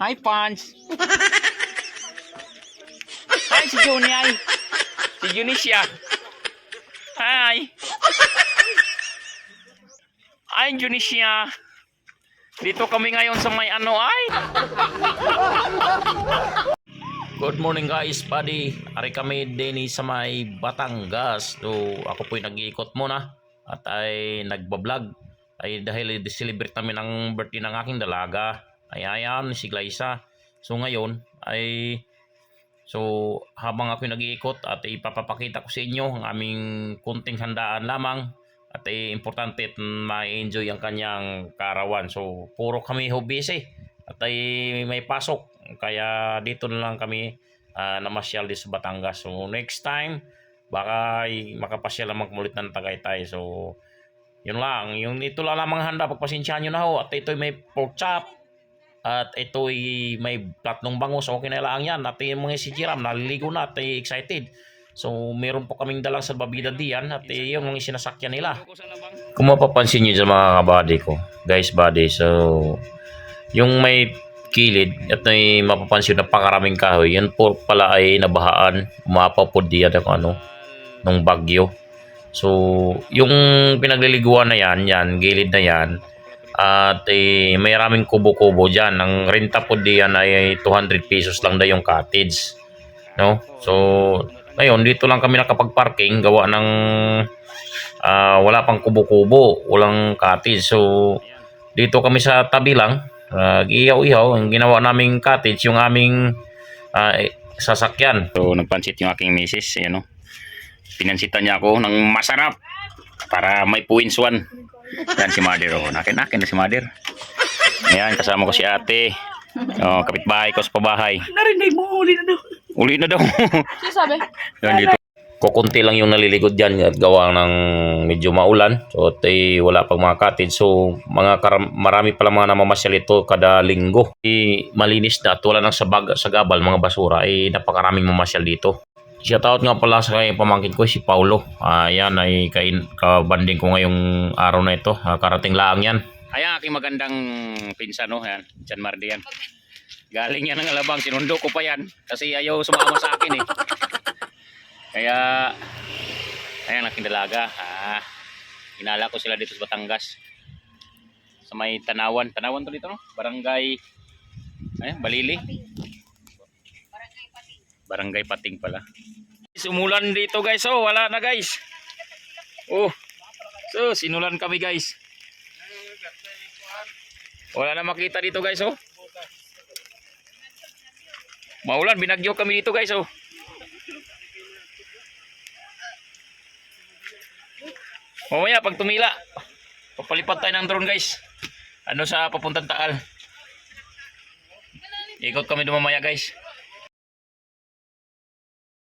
Hi, Pans. Hi, si Juni. Si Juni. Hi. Ay, Juni. Dito kami ngayon sa may ano ay. Good morning guys, buddy. Ari kami din sa may Batangas. So, ako po'y nag-iikot muna at ay nagbablog. Ay dahil celebrate namin ang birthday ng aking dalaga. Ay ayan, si Glyza. So ngayon ay So habang ako nag-iikot at ipapapakita ko sa inyo ang aming kunting handaan lamang at eh, importante at ma-enjoy ang kanyang karawan. So puro kami ho busy at ay may pasok kaya dito na lang kami ah, namasyal dito sa Batangas. So next time baka ay makapasyal lamang ulit ng Tagaytay. So yun lang, yung ito lang lamang handa pagpasensyahan nyo na ho at ito'y may pork chop at ito'y may tatlong bangus okay na lang yan. At yung mga si Jiram naliligo na at excited. So meron po kaming dalang sa babida diyan at yung mga sinasakyan nila. Kung mapapansin nyo dyan mga kabady ko guys body so yung may kilid at may mapapansin na pakaraming kahoy yan po pala ay nabahaan umapaw po diyan ang ano nung bagyo. So yung pinagliliguan na yan yan gilid na yan at eh, may raming kubo-kubo dyan. Ang renta po diyan ay 200 pesos lang daw yung cottage. No? So, ngayon, dito lang kami nakapag-parking. Gawa ng ah, wala pang kubo-kubo. Walang cottage. So, dito kami sa tabi lang. Uh, ihaw-ihaw. Ang ginawa naming cottage, yung aming eh, sasakyan. So, nagpansit yung aking misis. Ayan, no? Pinansitan niya ako ng masarap para may puwins one. Yan si Mother. Oh. Nakin-nakin na si Mother. Ayan, kasama ko si ate. Oh, kapitbahay ko sa pabahay. Narinig mo, uli na daw. Uli na daw. Sino sabi? Yan dito. Kukunti lang yung naliligod dyan at gawa ng medyo maulan. So, at eh, wala pang mga cottage. So, mga karam- marami pala mga namamasyal ito kada linggo. Eh, malinis na at wala nang sabag, sagabal, mga basura. Eh, napakaraming mamasyal dito. Shoutout nga pala sa kay pamangkin ko si Paulo. Ayan ay kain, kabanding ko ngayong araw na ito. Ah, karating lang yan. Ayan aking magandang pinsan no. Ayan, Jan Mardi yan. Galing yan ng alabang. Sinundo ko pa yan. Kasi ayaw sumama sa akin eh. Kaya, ayan aking dalaga. Ah, inala ko sila dito sa Batangas. Sa may Tanawan. Tanawan to dito no? Barangay, ayan, Balili. Barangay Pating pala. Umulan dito guys. Oh, wala na guys. Oh. So, sinulan kami guys. Wala na makita dito guys oh. Maulan, binagyo kami dito guys oh. Mamaya pag tumila, papalipat tayo ng drone guys. Ano sa papuntang Taal. Ikot kami doon mamaya guys.